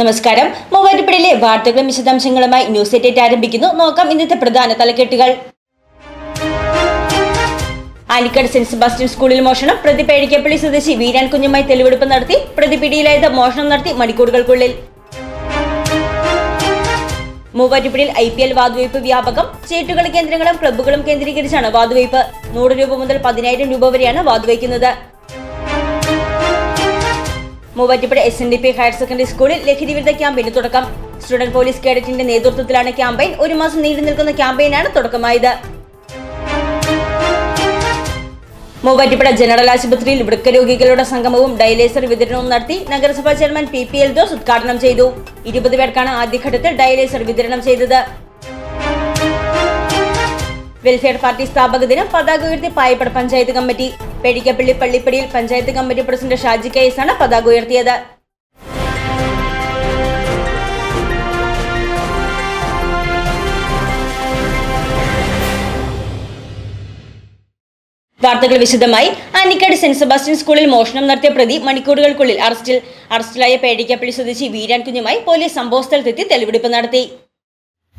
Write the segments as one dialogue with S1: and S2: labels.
S1: നമസ്കാരം. മൂവാറ്റുപുഴയിലെ വാർത്തകളും വിശദാംശങ്ങളുമായി ന്യൂസ് എറ്റേറ്റ് ആരംഭിക്കുന്നു. നോക്കാം ഇന്നത്തെ പ്രധാന തലക്കെട്ടുകൾ. ആലിക്കട് സെന്റ് സെബാസ്റ്റ്യൻ സ്കൂളിൽ മോഷണം. പ്രതി പേടിക്കപ്പള്ളി സ്വദേശി വീരാൻ കുഞ്ഞുമായി തെളിവെടുപ്പ് നടത്തി. പ്രതി പിടിയിലായത് മോഷണം നടത്തി മണിക്കൂറുകൾക്കുള്ളിൽ. മൂവാറ്റുപുഴയിൽ ഐ പി എൽ വാതുവയ്പ് വ്യാപകം. ചീട്ടുകളി കേന്ദ്രങ്ങളും ക്ലബ്ബുകളും കേന്ദ്രീകരിച്ചാണ് വാതുവയ്പ്. നൂറ് രൂപ മുതൽ പതിനായിരം രൂപ വരെയാണ് വാതുവയ്ക്കുന്നത്. Muvattupuzha S N D P higher secondary സ്കൂളിൽ ലഹരി വിരുദ്ധ ക്യാമ്പയിന് തുടക്കം. സ്റ്റുഡന്റ് പോലീസ് കേഡറ്റിന്റെ നേതൃത്വത്തിലാണ് ക്യാമ്പയിൻ. ഒരു മാസം നീണ്ടു നിൽക്കുന്ന ക്യാമ്പയിനാണ് തുടക്കമായത്. മൂവാറ്റുപുഴ ജനറൽ ആശുപത്രിയിൽ വൃക്കരോഗികളുടെ സംഗമവും ഡയലേസർ വിതരണവും നടത്തി നഗരസഭാ chairman P P L those ഉദ്ഘാടനം ചെയ്തു. ഇരുപത് പേർക്കാണ് ആദ്യഘട്ടത്തിൽ ഡയലേസർ വിതരണം ചെയ്തത്. വെൽഫെയർ പാർട്ടി സ്ഥാപക ദിനം പതാക ഉയർത്തി പായപ്പട പഞ്ചായത്ത് കമ്മിറ്റി. പെടിക്കപ്പള്ളി പള്ളിപ്പടിയിൽ പഞ്ചായത്ത് കമ്മിറ്റി പ്രസിഡന്റ് ഷാജി കൈസാണ് പതാക ഉയർത്തിയത്. വാർത്തകൾ വിശദമായി. ആനിക്കാട് സെന്റ് സെബാസ്റ്റ്യൻ സ്കൂളിൽ മോഷണം നടത്തിയ പ്രതി മണിക്കൂറുകൾക്കുള്ളിൽ അറസ്റ്റിൽ. അറസ്റ്റിലായ പേടിക്കപ്പള്ളി സ്വദേശി വീരാൻ കുഞ്ഞുമായി പോലീസ് സംഭവസ്ഥലത്തെത്തി തെളിവെടുപ്പ് നടത്തി.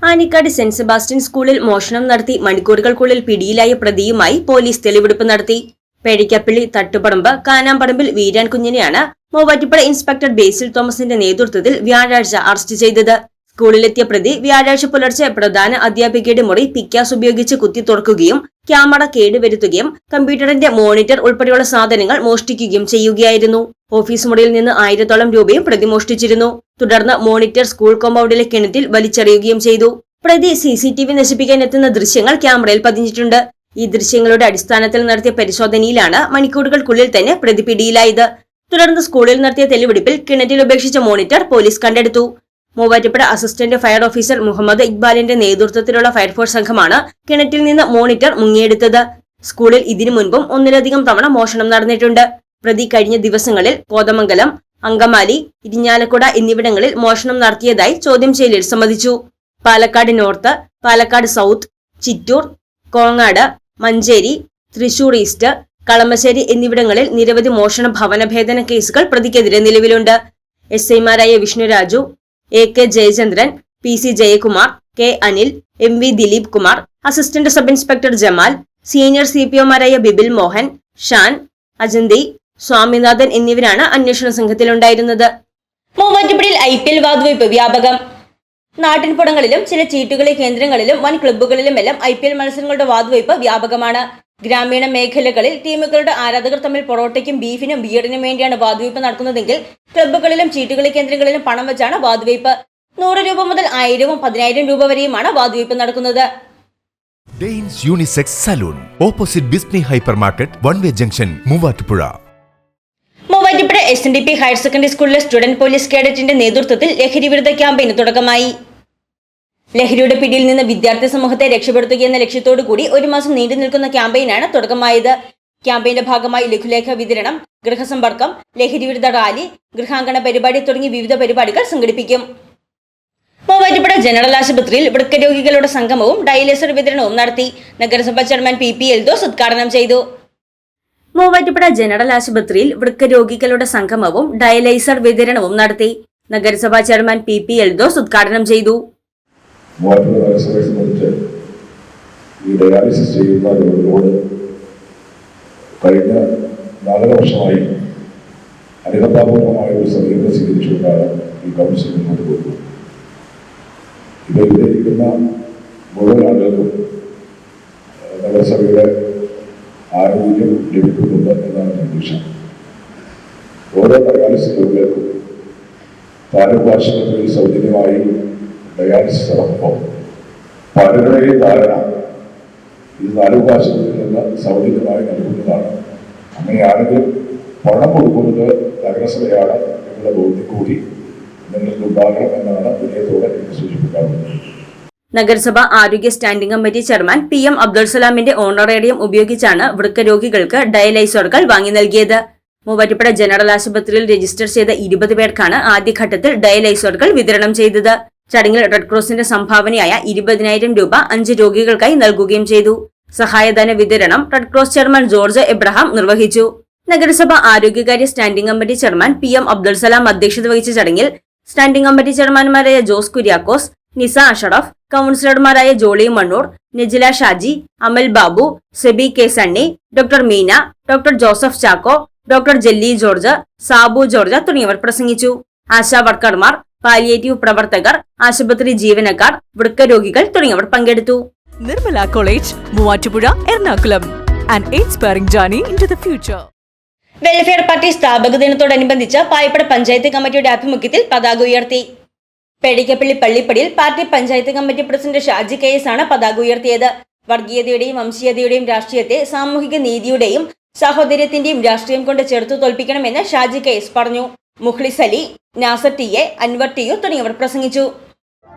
S1: ആനിക്കാട് സെന്റ് സെബാസ്റ്റ്യൻ സ്കൂളിൽ മോഷണം നടത്തി മണിക്കൂറുകൾക്കുള്ളിൽ പിടിയിലായ പ്രതിയുമായി പോലീസ് തെളിവെടുപ്പ് നടത്തി. പേടിക്കപ്പിള്ളി തട്ടുപറമ്പ് കാനാമ്പറമ്പിൽ വീരാൻ കുഞ്ഞിനെയാണ് മൂവാറ്റുപുഴ ഇൻസ്പെക്ടർ ബേസിൽ തോമസിന്റെ നേതൃത്വത്തിൽ വ്യാഴാഴ്ച അറസ്റ്റ് ചെയ്തത്. സ്കൂളിലെത്തിയ പ്രതി വ്യാഴാഴ്ച പുലർച്ചെ പ്രധാന അധ്യാപികയുടെ മുറി പിക്കാസ് ഉപയോഗിച്ച് കുത്തി തുറക്കുകയും ക്യാമറ കേടുവരുത്തുകയും കമ്പ്യൂട്ടറിന്റെ മോണിറ്റർ ഉൾപ്പെടെയുള്ള സാധനങ്ങൾ മോഷ്ടിക്കുകയും ചെയ്യുകയായിരുന്നു. ഓഫീസ് മുറിയിൽ നിന്ന് ആയിരത്തോളം രൂപയും പ്രതി മോഷ്ടിച്ചിരുന്നു. തുടർന്ന് മോണിറ്റർ സ്കൂൾ കോമ്പൗണ്ടിലെ കിണറ്റിൽ വലിച്ചെറിയുകയും ചെയ്തു. പ്രതി സി സി ടി വി നശിപ്പിക്കാൻ എത്തുന്ന ദൃശ്യങ്ങൾ ക്യാമറയിൽ പതിഞ്ഞിട്ടുണ്ട്. ഈ ദൃശ്യങ്ങളുടെ അടിസ്ഥാനത്തിൽ നടത്തിയ പരിശോധനയിലാണ് മണിക്കൂറുകൾക്കുള്ളിൽ തന്നെ പ്രതി പിടിയിലായത്. തുടർന്ന് സ്കൂളിൽ നടത്തിയ തെളിവെടുപ്പിൽ കിണറ്റിൽ ഉപേക്ഷിച്ച മോണിറ്റർ പോലീസ് കണ്ടെടുത്തു. Muvattupuzha assistant fire officer Muhammad ഇക്ബാലിന്റെ നേതൃത്വത്തിലുള്ള ഫയർഫോഴ്സ് സംഘമാണ് കിണറ്റിൽ നിന്ന് മോണിറ്റർ മുങ്ങിയെടുത്തത്. സ്കൂളിൽ ഇതിനു മുൻപും ഒന്നിലധികം തവണ മോഷണം നടന്നിട്ടുണ്ട്. പ്രതി കഴിഞ്ഞ ദിവസങ്ങളിൽ കോതമംഗലം അങ്കമാലി ഇരിഞ്ഞാലക്കുട എന്നിവിടങ്ങളിൽ മോഷണം നടത്തിയതായി ചോദ്യം ചെയ്യലിൽ സമ്മതിച്ചു. Palakkad north Palakkad south Chittur Kongad Manjeri Thrissur east Kalamassery എന്നിവിടങ്ങളിൽ നിരവധി മോഷണ ഭവനഭേദന കേസുകൾ പ്രതിക്കെതിരെ നിലവിലുണ്ട്. എസ് ഐമാരായ Vishnuraju A K Jayachandran P C Jayakumar K Anil M V Dileep Kumar assistant sub inspector Jamal senior C P ഒമാരായ Bibil Mohan Shan Ajanthi Swaminathan എന്നിവരാണ് അന്വേഷണ സംഘത്തിലുണ്ടായിരുന്നത്. മൂവാറ്റുപുഴയിൽ ഐ പി എൽ വാതുവയ്പ് വ്യാപകം. നാട്ടിൻപുറങ്ങളിലും ചില ചീട്ടുകളി കേന്ദ്രങ്ങളിലും വൻ ക്ലബ്ബുകളിലുമെല്ലാം ഐ പി എൽ മത്സരങ്ങളുടെ വാതുവയ്പ് വ്യാപകമാണ്. ഗ്രാമീണ മേഖലകളിൽ ടീമുകളുടെ ആരാധകർ തമ്മിൽ പൊറോട്ടയ്ക്കും ബീഫിനും ബിയറിനും വേണ്ടിയാണ് വാതുവയ്പ് നടക്കുന്നതെങ്കിൽ ക്ലബ്ബുകളിലും ചീട്ടുകളി കേന്ദ്രങ്ങളിലും പണം വെച്ചാണ് വാതുവയ്പ് നൂറ് രൂപ മുതൽ ആയിരവും പതിനായിരം രൂപ വരെയുമാണ് വാതുവയ്പ് നടക്കുന്നത്.
S2: ഡെയിൻസ് unisex salon. Opposite ബിസ്നി hyper market one way junction Muvattupuzha.
S1: S N D P higher secondary സ്കൂളിലെ സ്റ്റുഡന്റ് പോലീസ് കേഡറ്റിന്റെ നേതൃത്വത്തിൽ ലഹരി വിരുദ്ധ ക്യാമ്പയിന് തുടക്കമായി. ലഹരിയുടെ പിടിയിൽ നിന്ന് വിദ്യാർത്ഥി സമൂഹത്തെ രക്ഷപ്പെടുത്തുക എന്ന ലക്ഷ്യത്തോടു കൂടി ഒരു മാസം നീണ്ടു നിൽക്കുന്ന ക്യാമ്പയിനാണ് തുടക്കമായത്. ക്യാമ്പയിന്റെ ഭാഗമായി ലഘുലേഖ വിതരണം ഗൃഹസമ്പർക്കം ലഹരി വിരുദ്ധ റാലി ഗൃഹാങ്കണ പരിപാടി തുടങ്ങി വിവിധ പരിപാടികൾ സംഘടിപ്പിക്കും. മൂവാറ്റുപുഴ ജനറൽ ആശുപത്രിയിൽ വൃക്കരോഗികളുടെ സംഗമവും ഡയലിസർ വിതരണവും നടത്തി. നഗരസഭാ ചെയർമാൻ പി പി എൽദോസ് ഉദ്ഘാടനം ചെയ്തു. മൂവാറ്റുപുഴ ജനറൽ ആശുപത്രിയിൽ വൃക്ക രോഗികളുടെ സംഗമവും ഡയലൈസർ വിതരണവും നടത്തി. നഗരസഭാ ചെയർമാൻ പി പി എൽദോസ് ഉദ്ഘാടനം ചെയ്തു.
S3: ഈ ഡയാലിസിസ് ചെയ്യുന്ന രോഗികളോട് നാലര വർഷമായി അനുകമ്പാപൂർവമായ ഒരു സമീപനം സ്വീകരിച്ചുകൊണ്ടാണ് ഈ കൗൺസിൽ മുന്നോട്ട് പോകുന്നത്. ഇരിക്കുന്ന മുഴുവൻ ആളുകൾക്കും നഗരസഭയുടെ ആരോഗ്യം ലഭിക്കുന്നുണ്ട് എന്നാണ് പ്രതീക്ഷ ഓരോ ഡയാലിസിസ് രോഗികൾക്കും താലൂക്ക് സൗജന്യമായി ഡയാലിസിസ് നടക്കുമ്പോൾ പലരുടെയും ധാരണ ഇത് താലൂക്ക് ആശുപത്രിയിൽ നിന്ന് സൗജന്യമായി നൽകുന്നതാണ്. അങ്ങനെയാണെങ്കിൽ പണം കൊടുക്കുന്നത് നഗരസഭയാണ് നിങ്ങളുടെ ബോധ്യം കൂടി നിങ്ങൾക്ക് ഉണ്ടാകണം എന്നാണ് വിനയത്തോടെ എനിക്ക് സൂചിപ്പിക്കാറുള്ളത്.
S1: നഗരസഭ ആരോഗ്യ standing committee chairman P M Abdul സലാമിന്റെ honorarium ഉപയോഗിച്ചാണ് വൃക്കരോഗികൾക്ക് ഡയലൈസറുകൾ വാങ്ങി നൽകിയത്. മൂവാറ്റുപുഴ ജനറൽ ആശുപത്രിയിൽ രജിസ്റ്റർ ചെയ്ത ഇരുപത് പേർക്കാണ് ആദ്യഘട്ടത്തിൽ ഡയലൈസറുകൾ വിതരണം ചെയ്തത്. ചടങ്ങിൽ റെഡ് ക്രോസിന്റെ സംഭാവനയായ ഇരുപതിനായിരം രൂപ അഞ്ച് രോഗികൾക്കായി നൽകുകയും ചെയ്തു. സഹായധന വിതരണം red cross chairman George Abraham നിർവഹിച്ചു. നഗരസഭ ആരോഗ്യകാര്യ standing committee chairman P M Abdul Salam അധ്യക്ഷത വഹിച്ച ചടങ്ങിൽ സ്റ്റാൻഡിംഗ് കമ്മിറ്റി ചെയർമാൻമാരായ Jose Kuriakose Nisa Ashraf കൌൺസിലർമാരായ Jolly Mannoor Nijila Shaji Amal Babu Seby K Sunny doctor Meena doctor Joseph Chacko doctor Jelly George Sabu George തുടങ്ങിയവർ പ്രസംഗിച്ചു. ASHA വർക്കർമാർ palliative പ്രവർത്തകർ ആശുപത്രി ജീവനക്കാർ വൃക്കരോഗികൾ തുടങ്ങിയവർ പങ്കെടുത്തു.
S4: Nirmala college Muvattupuzha Ernakulam. An inspiring journey into the future
S1: welfare party സ്ഥാപക ദിനത്തോടനുബന്ധിച്ച് പായപ്പട പഞ്ചായത്ത് കമ്മിറ്റിയുടെ ആഭിമുഖ്യത്തിൽ പതാക ഉയർത്തി. Pedikkappally പള്ളിപ്പടിയിൽ party panchayat committee president Shaji K S ആണ് പതാക ഉയർത്തിയത്. വർഗീയതയുടെയും വംശീയതയുടെയും രാഷ്ട്രീയത്തെ സാമൂഹിക നീതിയുടെയും സാഹോദര്യത്തിന്റെയും രാഷ്ട്രീയം കൊണ്ട് ചേർത്തു തോൽപ്പിക്കണമെന്ന് ഷാജി കെ എസ് പറഞ്ഞു. Mukhlis Ali Nasar T A Anwar T U തുടങ്ങിയവർ പ്രസംഗിച്ചു.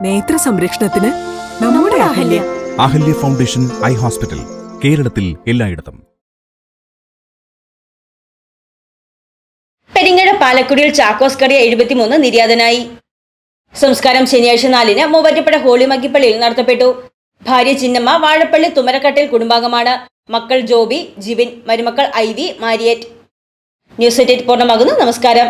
S4: നേത്ര സംരക്ഷണത്തിന് നമ്മുടെ Ahalya.
S5: Ahalya foundation eye hospital കേരളത്തിൽ എല്ലായിടത്തും.
S1: പെരിങ്ങഴ പാലക്കുടിയിൽ ചാക്കോസ് കറിയ എഴുപത്തിമൂന്ന് നിര്യാതനായി. സംസ്കാരം ശനിയാഴ്ച നാലിന് മൂവാറ്റുപുഴ ഹോളിമക്കിപ്പള്ളിയിൽ നടത്തപ്പെട്ടു. ഭാര്യ ചിന്നമ്മ വാഴപ്പള്ളി തുമരക്കട്ടിൽ കുടുംബാംഗമാണ്. മക്കൾ ജോബി ജിവിൻ മരുമക്കൾ ഐ വി മാരിയറ്റ്. ന്യൂസ് എറ്റേറ്റ് പൂർണമാകുന്നു. നമസ്കാരം.